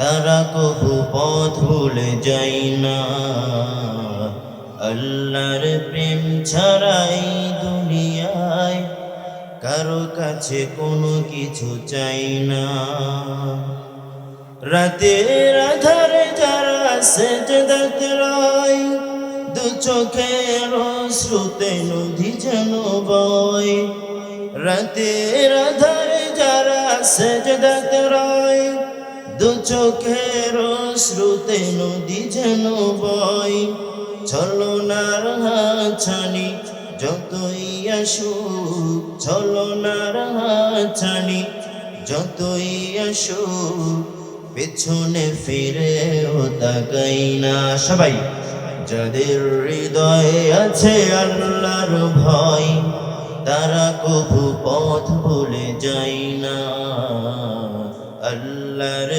তারা কবু পথ ভুলে যাই না। আল্লাহর প্রেম ছাড়াই দুনিয়ায় কারও কাছে কোনো কিছু চাই না। রাতের আধারে যারা সেজদাত রয়, দু চোখের শ্রুতে নদী যেন বয়। রাতের আধারে যারা সেজদাত রয় চোখের শ্রুতে নদী যেন বয়। ছলনার হাছানি যতই আসুক, ছলনার হাছানি যতই আসুক, পেছনে ফিরে ও তাকাই না সবাই। যাদের হৃদয়ে আছে আল্লাহর ভয়, তারা কবু পথ ভুলে যায় না।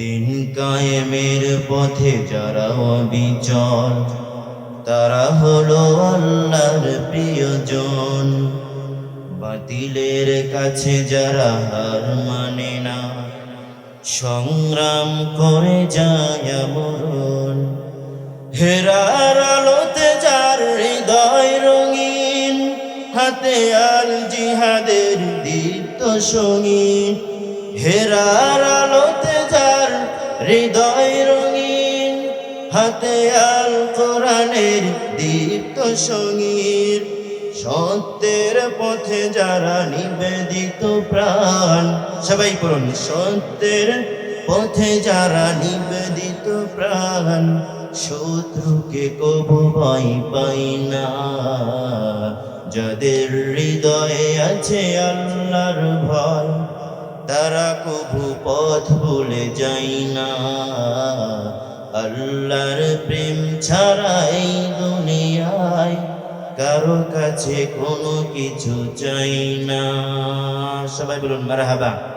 দিন কায়েমের পথে যারা অবিচল, তারা হলো আল্লাহর প্রিয়জন। বাতিলের কাছে যারা হার মানে না, সংগ্রাম করে যায় মরণ হেরার আলোতে যার হৃদয় রঙিন, হাতে আর জিহাদের দীপ্ত সঙ্গীন। হেরার আলোতে যার হৃদয় রঙিন, হাতে আল কোরআনের দীপ্ত সঙ্গীর। সত্যের পথে যারা নিবেদিত প্রাণ, সবাই করুন সত্যের পথে যারা নিবেদিত প্রাণ, শত্রুকে কবু ভয় পাই না। যাদের হৃদয়ে আছে আল্লাহর ভয় তারা কবু পথ ভুলে যাই না। আল্লাহর প্রেম ছাড়া এই দুনিয়ায় কারও কাছে কোনো কিছু চাই না। সবাই বলুন, মারহাবা।